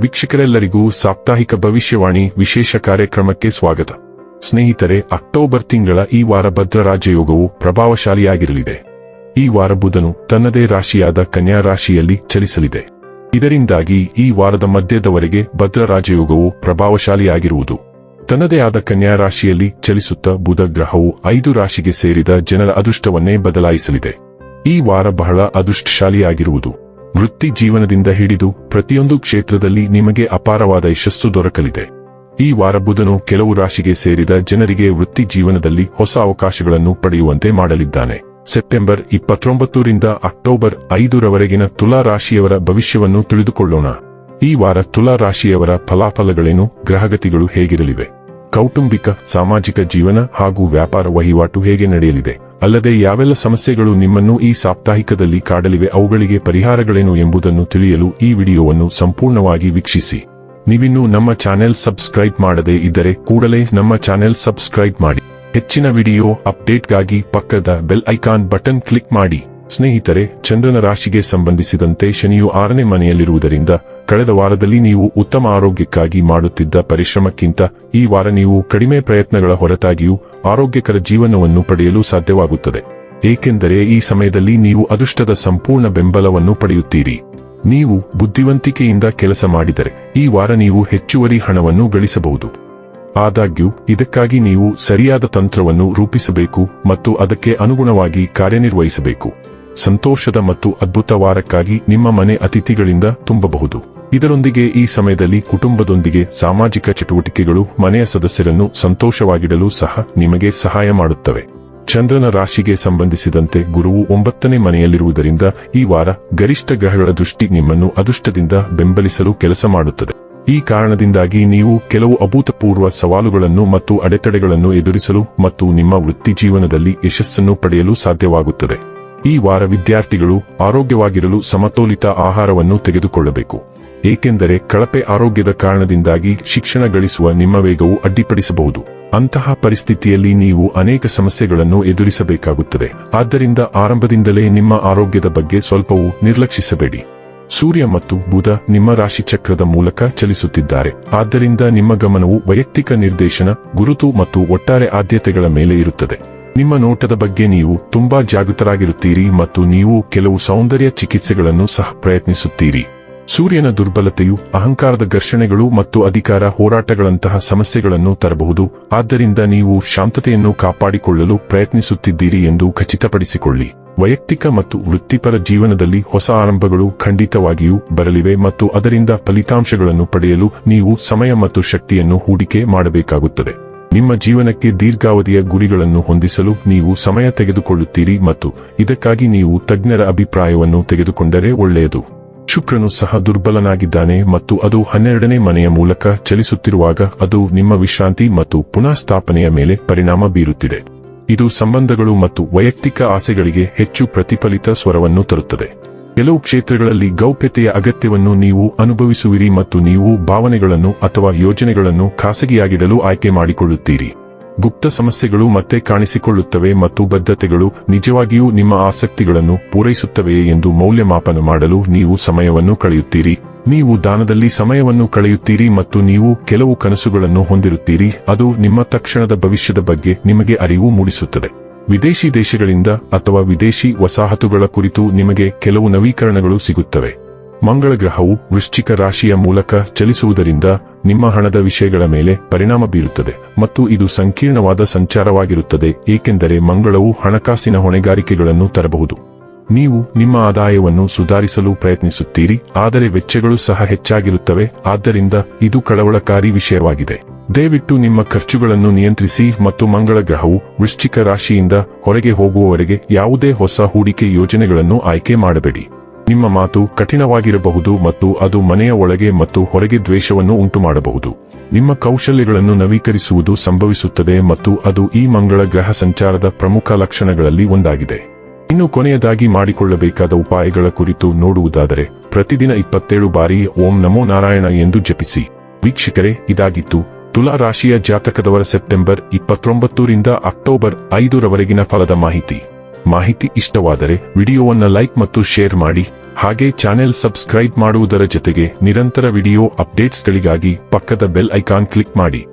ವೀಕ್ಷಕರೆಲ್ಲರಿಗೂ ಸಾಪ್ತಾಹಿಕ ಭವಿಷ್ಯವಾಣಿ ವಿಶೇಷ ಕಾರ್ಯಕ್ರಮಕ್ಕೆ ಸ್ವಾಗತ. ಸ್ನೇಹಿತರೆ, ಅಕ್ಟೋಬರ್ ತಿಂಗಳ ಈ ವಾರ ಭದ್ರ ರಾಜಯೋಗವು ಪ್ರಭಾವಶಾಲಿಯಾಗಿರಲಿದೆ. ಈ ವಾರ ಬುಧನು ತನ್ನದೇ ರಾಶಿಯಾದ ಕನ್ಯಾ ರಾಶಿಯಲ್ಲಿ ಚಲಿಸಲಿದೆ. ಇದರಿಂದಾಗಿ ಈ ವಾರದ ಮಧ್ಯದವರೆಗೆ ಭದ್ರ ರಾಜಯೋಗವು ಪ್ರಭಾವಶಾಲಿಯಾಗಿರುವುದು. ತನ್ನದೇ ಆದ ಕನ್ಯಾ ರಾಶಿಯಲ್ಲಿ ಚಲಿಸುತ್ತ ಬುಧ ಗ್ರಹವು ಐದು ರಾಶಿಗೆ ಸೇರಿದ ಜನರ ಅದೃಷ್ಟವನ್ನೇ ಬದಲಾಯಿಸಲಿದೆ. ಈ ವಾರ ಬಹಳ ಅದೃಷ್ಟಶಾಲಿಯಾಗಿರುವುದು. ವೃತ್ತಿ ಜೀವನದಿಂದ ಹಿಡಿದು ಪ್ರತಿಯೊಂದು ಕ್ಷೇತ್ರದಲ್ಲಿ ನಿಮಗೆ ಅಪಾರವಾದ ಯಶಸ್ಸು ದೊರಕಲಿದೆ. ಈ ವಾರ ಬುಧನು ಕೆಲವು ರಾಶಿಗೆ ಸೇರಿದ ಜನರಿಗೆ ವೃತ್ತಿ ಜೀವನದಲ್ಲಿ ಹೊಸ ಅವಕಾಶಗಳನ್ನು ಪಡೆಯುವಂತೆ ಮಾಡಲಿದ್ದಾನೆ. ಸೆಪ್ಟೆಂಬರ್ ಇಪ್ಪತ್ತೊಂಬತ್ತರಿಂದ ಅಕ್ಟೋಬರ್ ಐದರವರೆಗಿನ ತುಲಾ ರಾಶಿಯವರ ಭವಿಷ್ಯವನ್ನು ತಿಳಿದುಕೊಳ್ಳೋಣ. ಈ ವಾರ ತುಲಾ ರಾಶಿಯವರ ಫಲಾಫಲಗಳೇನು, ಗ್ರಹಗತಿಗಳು ಹೇಗಿರಲಿವೆ? ಕೌಟುಂಬಿಕ, ಸಾಮಾಜಿಕ ಜೀವನ ಹಾಗೂ ವ್ಯಾಪಾರ ವಹಿವಾಟು ಹೇಗೆ ನಡೆಯಲಿದೆ? ಅಲ್ಲದೆ ಯಾವೆಲ್ಲ ಸಮಸ್ಯೆಗಳು ನಿಮ್ಮನ್ನು ಈ ಸಾಪ್ತಾಹಿಕದಲ್ಲಿ ಕಾಡಲಿವೆ ಅವುಗಳಿಗೆ ಪರಿಹಾರಗಳೇನು ಎಂಬುದನ್ನು ತಿಳಿಯಲು ಈ ವಿಡಿಯೋವನ್ನು ಸಂಪೂರ್ಣವಾಗಿ ವೀಕ್ಷಿಸಿ. ನೀವಿನ್ನೂ ನಮ್ಮ ಚಾನೆಲ್ ಸಬ್ಸ್ಕ್ರೈಬ್ ಮಾಡದೇ ಇದ್ದರೆ ಕೂಡಲೇ ನಮ್ಮ ಚಾನೆಲ್ ಸಬ್ಸ್ಕ್ರೈಬ್ ಮಾಡಿ. ಹೆಚ್ಚಿನ ವಿಡಿಯೋ ಅಪ್ಡೇಟ್ಗಾಗಿ ಪಕ್ಕದ ಬೆಲ್ ಐಕಾನ್ ಬಟನ್ ಕ್ಲಿಕ್ ಮಾಡಿ. ಸ್ನೇಹಿತರೆ, ಚಂದ್ರನ ರಾಶಿಗೆ ಸಂಬಂಧಿಸಿದಂತೆ ಶನಿಯು ಆರನೇ ಮನೆಯಲ್ಲಿರುವುದರಿಂದ ಕಳೆದ ವಾರದಲ್ಲಿ ನೀವು ಉತ್ತಮ ಆರೋಗ್ಯಕ್ಕಾಗಿ ಮಾಡುತ್ತಿದ್ದ ಪರಿಶ್ರಮಕ್ಕಿಂತ ಈ ವಾರ ನೀವು ಕಡಿಮೆ ಪ್ರಯತ್ನಗಳ ಹೊರತಾಗಿಯೂ ಆರೋಗ್ಯಕರ ಜೀವನವನ್ನು ಪಡೆಯಲು ಸಾಧ್ಯವಾಗುತ್ತದೆ. ಏಕೆಂದರೆ ಈ ಸಮಯದಲ್ಲಿ ನೀವು ಅದೃಷ್ಟದ ಸಂಪೂರ್ಣ ಬೆಂಬಲವನ್ನು ಪಡೆಯುತ್ತೀರಿ. ನೀವು ಬುದ್ಧಿವಂತಿಕೆಯಿಂದ ಕೆಲಸ ಮಾಡಿದರೆ ಈ ವಾರ ನೀವು ಹೆಚ್ಚುವರಿ ಹಣವನ್ನು ಗಳಿಸಬಹುದು. ಆದಾಗ್ಯೂ, ಇದಕ್ಕಾಗಿ ನೀವು ಸರಿಯಾದ ತಂತ್ರವನ್ನು ರೂಪಿಸಬೇಕು ಮತ್ತು ಅದಕ್ಕೆ ಅನುಗುಣವಾಗಿ ಕಾರ್ಯನಿರ್ವಹಿಸಬೇಕು. ಸಂತೋಷದ ಮತ್ತು ಅದ್ಭುತ ವಾರಕ್ಕಾಗಿ ನಿಮ್ಮ ಮನೆ ಅತಿಥಿಗಳಿಂದ ತುಂಬಬಹುದು. ಇದರೊಂದಿಗೆ ಈ ಸಮಯದಲ್ಲಿ ಕುಟುಂಬದೊಂದಿಗೆ ಸಾಮಾಜಿಕ ಚಟುವಟಿಕೆಗಳು ಮನೆಯ ಸದಸ್ಯರನ್ನು ಸಂತೋಷವಾಗಿಡಲು ಸಹ ನಿಮಗೆ ಸಹಾಯ ಮಾಡುತ್ತವೆ. ಚಂದ್ರನ ರಾಶಿಗೆ ಸಂಬಂಧಿಸಿದಂತೆ ಗುರುವು ಒಂಬತ್ತನೇ ಮನೆಯಲ್ಲಿರುವುದರಿಂದ ಈ ವಾರ ಗರಿಷ್ಠ ಗ್ರಹಗಳ ದೃಷ್ಟಿ ನಿಮ್ಮನ್ನು ಅದೃಷ್ಟದಿಂದ ಬೆಂಬಲಿಸಲು ಕೆಲಸ ಮಾಡುತ್ತದೆ. ಈ ಕಾರಣದಿಂದಾಗಿ ನೀವು ಕೆಲವು ಅಭೂತಪೂರ್ವ ಸವಾಲುಗಳನ್ನು ಮತ್ತು ಅಡೆತಡೆಗಳನ್ನು ಎದುರಿಸಲು ಮತ್ತು ನಿಮ್ಮ ವೃತ್ತಿ ಜೀವನದಲ್ಲಿ ಯಶಸ್ಸನ್ನು ಪಡೆಯಲು ಸಾಧ್ಯವಾಗುತ್ತದೆ. ಈ ವಾರ ವಿದ್ಯಾರ್ಥಿಗಳು ಆರೋಗ್ಯವಾಗಿರಲು ಸಮತೋಲಿತ ಆಹಾರವನ್ನು ತೆಗೆದುಕೊಳ್ಳಬೇಕು. ಏಕೆಂದರೆ ಕಳಪೆ ಆರೋಗ್ಯದ ಕಾರಣದಿಂದಾಗಿ ಶಿಕ್ಷಣ ಗಳಿಸುವ ನಿಮ್ಮ ವೇಗವು ಅಡ್ಡಿಪಡಿಸಬಹುದು. ಅಂತಹ ಪರಿಸ್ಥಿತಿಯಲ್ಲಿ ನೀವು ಅನೇಕ ಸಮಸ್ಯೆಗಳನ್ನು ಎದುರಿಸಬೇಕಾಗುತ್ತದೆ. ಆದ್ದರಿಂದ ಆರಂಭದಿಂದಲೇ ನಿಮ್ಮ ಆರೋಗ್ಯದ ಬಗ್ಗೆ ಸ್ವಲ್ಪವೂ ನಿರ್ಲಕ್ಷಿಸಬೇಡಿ. ಸೂರ್ಯ ಮತ್ತು ಬುಧ ನಿಮ್ಮ ರಾಶಿ ಚಕ್ರದ ಮೂಲಕ ಚಲಿಸುತ್ತಿದ್ದಾರೆ. ಆದ್ದರಿಂದ ನಿಮ್ಮ ಗಮನವು ವೈಯಕ್ತಿಕ ನಿರ್ದೇಶನ, ಗುರುತು ಮತ್ತು ಒಟ್ಟಾರೆ ಆದ್ಯತೆಗಳ ಮೇಲೆ ಇರುತ್ತದೆ. ನಿಮ್ಮ ನೋಟದ ಬಗ್ಗೆ ನೀವು ತುಂಬಾ ಜಾಗೃತರಾಗಿರುತ್ತೀರಿ ಮತ್ತು ನೀವು ಕೆಲವು ಸೌಂದರ್ಯ ಚಿಕಿತ್ಸೆಗಳನ್ನು ಸಹ ಪ್ರಯತ್ನಿಸುತ್ತೀರಿ. ಸೂರ್ಯನ ದುರ್ಬಲತೆಯು ಅಹಂಕಾರದ ಘರ್ಷಣೆಗಳು ಮತ್ತು ಅಧಿಕಾರ ಹೋರಾಟಗಳಂತಹ ಸಮಸ್ಯೆಗಳನ್ನು ತರಬಹುದು, ಆದ್ದರಿಂದ ನೀವು ಶಾಂತತೆಯನ್ನು ಕಾಪಾಡಿಕೊಳ್ಳಲು ಪ್ರಯತ್ನಿಸುತ್ತಿದ್ದೀರಿ ಎಂದು ಖಚಿತಪಡಿಸಿಕೊಳ್ಳಿ. ವೈಯಕ್ತಿಕ ಮತ್ತು ವೃತ್ತಿಪರ ಜೀವನದಲ್ಲಿ ಹೊಸ ಆರಂಭಗಳು ಖಂಡಿತವಾಗಿಯೂ ಬರಲಿವೆ ಮತ್ತು ಅದರಿಂದ ಫಲಿತಾಂಶಗಳನ್ನು ಪಡೆಯಲು ನೀವು ಸಮಯ ಮತ್ತು ಶಕ್ತಿಯನ್ನು ಹೂಡಿಕೆ ಮಾಡಬೇಕಾಗುತ್ತದೆ. ನಿಮ್ಮ ಜೀವನಕ್ಕೆ ದೀರ್ಘಾವಧಿಯ ಗುರಿಗಳನ್ನು ಹೊಂದಿಸಲು ನೀವು ಸಮಯ ತೆಗೆದುಕೊಳ್ಳುತ್ತೀರಿ ಮತ್ತು ಇದಕ್ಕಾಗಿ ನೀವು ತಜ್ಞರ ಅಭಿಪ್ರಾಯವನ್ನು ತೆಗೆದುಕೊಂಡರೆ ಒಳ್ಳೆಯದು. ಶುಕ್ರನು ಸಹ ದುರ್ಬಲನಾಗಿದ್ದಾನೆ ಮತ್ತು ಅದು ಹನ್ನೆರಡನೇ ಮನೆಯ ಮೂಲಕ ಚಲಿಸುತ್ತಿರುವಾಗ ಅದು ನಿಮ್ಮ ವಿಶ್ರಾಂತಿ ಮತ್ತು ಪುನಃಸ್ಥಾಪನೆಯ ಮೇಲೆ ಪರಿಣಾಮ ಬೀರುತ್ತಿದೆ. ಇದು ಸಂಬಂಧಗಳು ಮತ್ತು ವೈಯಕ್ತಿಕ ಆಸೆಗಳಿಗೆ ಹೆಚ್ಚು ಪ್ರತಿಫಲಿತ ಸ್ವರವನ್ನು ತರುತ್ತದೆ. ಕೆಲವು ಕ್ಷೇತ್ರಗಳಲ್ಲಿ ಗೌಪ್ಯತೆಯ ಅಗತ್ಯವನ್ನು ನೀವು ಅನುಭವಿಸುವಿರಿ ಮತ್ತು ನೀವು ಭಾವನೆಗಳನ್ನು ಅಥವಾ ಯೋಜನೆಗಳನ್ನು ಖಾಸಗಿಯಾಗಿಡಲು ಆಯ್ಕೆ ಮಾಡಿಕೊಳ್ಳುತ್ತೀರಿ. ಗುಪ್ತ ಸಮಸ್ಯೆಗಳು ಮತ್ತೆ ಕಾಣಿಸಿಕೊಳ್ಳುತ್ತವೆ ಮತ್ತು ಬದ್ಧತೆಗಳು ನಿಜವಾಗಿಯೂ ನಿಮ್ಮ ಆಸಕ್ತಿಗಳನ್ನು ಪೂರೈಸುತ್ತವೆಯೇ ಎಂದು ಮೌಲ್ಯಮಾಪನ ಮಾಡಲು ನೀವು ಸಮಯವನ್ನು ಕಳೆಯುತ್ತೀರಿ. ನೀವು ದಾನದಲ್ಲಿ ಸಮಯವನ್ನು ಕಳೆಯುತ್ತೀರಿ ಮತ್ತು ನೀವು ಕೆಲವು ಕನಸುಗಳನ್ನು ಹೊಂದಿರುತ್ತೀರಿ. ಅದು ನಿಮ್ಮ ತಕ್ಷಣದ ಭವಿಷ್ಯದ ಬಗ್ಗೆ ನಿಮಗೆ ಅರಿವು ಮೂಡಿಸುತ್ತದೆ. ವಿದೇಶಿ ದೇಶಗಳಿಂದ ಅಥವಾ ವಿದೇಶಿ ವಸಾಹತುಗಳ ಕುರಿತು ನಿಮಗೆ ಕೆಲವು ನವೀಕರಣಗಳು ಸಿಗುತ್ತವೆ. ಮಂಗಳ ಗ್ರಹವು ವೃಶ್ಚಿಕ ರಾಶಿಯ ಮೂಲಕ ಚಲಿಸುವುದರಿಂದ ನಿಮ್ಮ ಹಣದ ವಿಷಯಗಳ ಮೇಲೆ ಪರಿಣಾಮ ಬೀರುತ್ತದೆ ಮತ್ತು ಇದು ಸಂಕೀರ್ಣವಾದ ಸಂಚಾರವಾಗಿರುತ್ತದೆ, ಏಕೆಂದರೆ ಮಂಗಳವು ಹಣಕಾಸಿನ ಹೊಣೆಗಾರಿಕೆಗಳನ್ನು ತರಬಹುದು. ನೀವು ನಿಮ್ಮ ಆದಾಯವನ್ನು ಸುಧಾರಿಸಲು ಪ್ರಯತ್ನಿಸುತ್ತೀರಿ, ಆದರೆ ವೆಚ್ಚಗಳು ಸಹ ಹೆಚ್ಚಾಗಿರುತ್ತವೆ, ಆದ್ದರಿಂದ ಇದು ಕಳವಳಕಾರಿ ವಿಷಯವಾಗಿದೆ. ದಯವಿಟ್ಟು ನಿಮ್ಮ ಖರ್ಚುಗಳನ್ನು ನಿಯಂತ್ರಿಸಿ ಮತ್ತು ಮಂಗಳ ಗ್ರಹವು ವೃಶ್ಚಿಕ ರಾಶಿಯಿಂದ ಹೊರಗೆ ಹೋಗುವವರೆಗೆ ಯಾವುದೇ ಹೊಸ ಹೂಡಿಕೆ ಯೋಜನೆಗಳನ್ನು ಆಯ್ಕೆ ಮಾಡಬೇಡಿ. ನಿಮ್ಮ ಮಾತು ಕಠಿಣವಾಗಿರಬಹುದು ಮತ್ತು ಅದು ಮನೆಯ ಒಳಗೆ ಮತ್ತು ಹೊರಗೆ ದ್ವೇಷವನ್ನು ಉಂಟುಮಾಡಬಹುದು. ನಿಮ್ಮ ಕೌಶಲ್ಯಗಳನ್ನು ನವೀಕರಿಸುವುದು ಸಂಭವಿಸುತ್ತದೆ ಮತ್ತು ಅದು ಈ ಮಂಗಳ ಗ್ರಹ ಸಂಚಾರದ ಪ್ರಮುಖ ಲಕ್ಷಣಗಳಲ್ಲಿ ಒಂದಾಗಿದೆ. ಇನ್ನು ಕೊನೆಯದಾಗಿ ಮಾಡಿಕೊಳ್ಳಬೇಕಾದ ಉಪಾಯಗಳ ಕುರಿತು ನೋಡುವುದಾದರೆ, ಪ್ರತಿದಿನ ಇಪ್ಪತ್ತೇಳು ಬಾರಿ ಓಂ ನಮೋ ನಾರಾಯಣ ಎಂದು ಜಪಿಸಿ. ವೀಕ್ಷಕರೇ, ಇದಾಗಿತ್ತು. ತುಲಾ ರಾಶಿಯ ಜಾತಕದವರ ಸೆಪ್ಟೆಂಬರ್ ಇಪ್ಪತ್ತೊಂಬತ್ತರಿಂದ ಅಕ್ಟೋಬರ್ ಐದರವರೆಗಿನ ಫಲದ ಮಾಹಿತಿ. ಮಾಹಿತಿ ಇಷ್ಟವಾದರೆ ವಿಡಿಯೋವನ್ನ ಲೈಕ್ ಮತ್ತು ಶೇರ್ ಮಾಡಿ. ಹಾಗೆ ಚಾನೆಲ್ ಸಬ್ಸ್ಕ್ರೈಬ್ ಮಾಡುವುದರ ಜೊತೆಗೆ ನಿರಂತರ ವಿಡಿಯೋ ಅಪ್ಡೇಟ್ಸ್ಗಳಿಗಾಗಿ ಪಕ್ಕದ ಬೆಲ್ ಐಕಾನ್ ಕ್ಲಿಕ್ ಮಾಡಿ.